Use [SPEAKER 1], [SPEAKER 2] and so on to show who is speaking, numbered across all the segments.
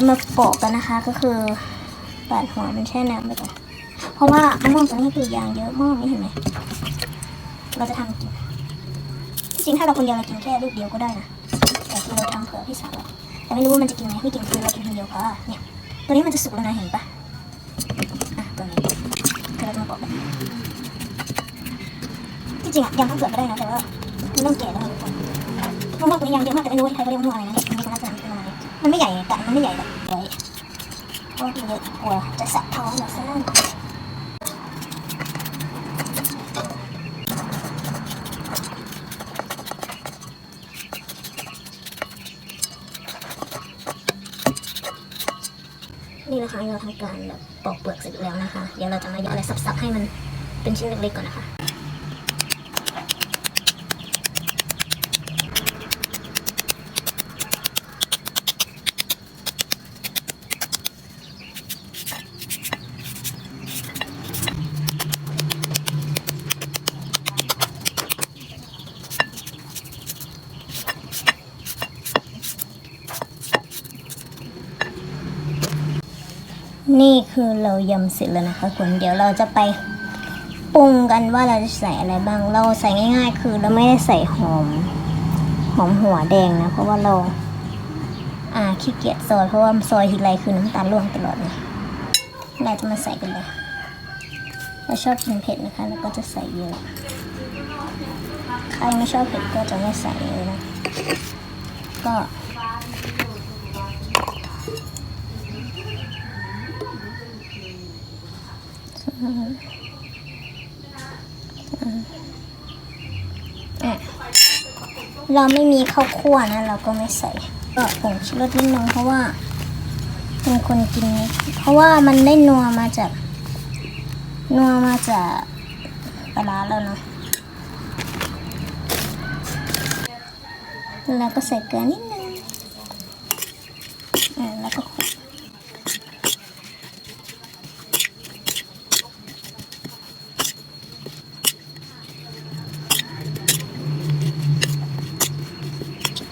[SPEAKER 1] จะมาโปะกันนะคะ ก็คือปาดหัวมันแช่น้ำไปก่อนเพราะว่ามะม่วงตัวนี้คือยางเยอะมากนี่เห็นไหมเราจะทำกินจริงถ้าเราคนเดียวเรากินแค่ลูกเดียวก็ได้นะแต่คือเราทำเผื่อพี่สาวแต่ไม่รู้ว่ามันจะกินไหมไม่กินคือเรากินคนเดียวพอเนี่ยตัวนี้มันจะสุกแล้วนะเห็นปะอะตัวนี้คือเราจะมาโปะกันจริงอะยำข้าวเปลือกก็ได้นะแต่ว่ามันต้องแก่แล้วนะทุกคนมะม่วงตัวนี้ยางเยอะมากแต่ไม่รู้ว่าใครเขาเรียกมะม่วงอะไรนะเนี่ย มันไม่ใหญ่กัดมันไม่ใหญ่แบบใหญ่เพราะว่ากินเยอะกลัวจะสับท้องแบบนั้นนี่นะคะเราทำการแบบปอกเปลือกเสร็จแล้วนะคะ เดี๋ยวเราจะมาเออะไรสับๆให้มันเป็นชิ้นเล็กๆก่อนนะคะ นี่คือเรายำเสร็จแล้วนะคะคุณเดี๋ยวเราจะไปปรุงกันว่าเราจะใส่อะไรบ้าง เราใส่ง่าย ๆ คือเราไม่ได้ใส่หอม หอมหัวแดงนะ เพราะว่าเรา อ่าขี้เกียจซอยเพราะว่าซอยทีไรคือน้ำตาลร่วงตลอดเลยเราจะมาใส่กันเลย เราชอบกินเผ็ดนะคะแล้วก็จะใส่เยอะ ใครไม่ชอบเผ็ดก็จะไม่ใส่เลยนะ ก็ อะ เราไม่มีข้าวคั่วนะ เราก็ไม่ใส่ก็ผงชูรสนิดนึงเพราะว่าเป็นคนกินนิดเพราะว่ามันได้นัวมาจากนัวมาจากปลาร้าแล้วเนาะแล้วก็ใส่เกลือนิดนึงอะแล้วก็คลุก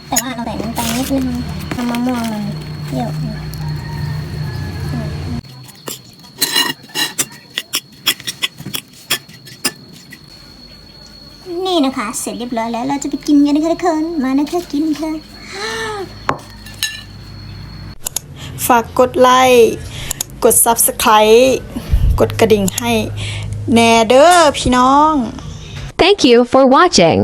[SPEAKER 1] แต่ว่าเรา ใส่น้ำตาลนิดนึงทำมะม่วงมันเปรี้ยวนะนี่นะคะ เสร็จเรียบร้อยแล้ว เราจะไปกินกันนะคะทุกคน มานะคะกินค่ะ
[SPEAKER 2] ฝากกดไลค์ กด Subscribe กดกระดิ่งให้แน่เด้อพี่น้อง
[SPEAKER 3] Thank you for watching.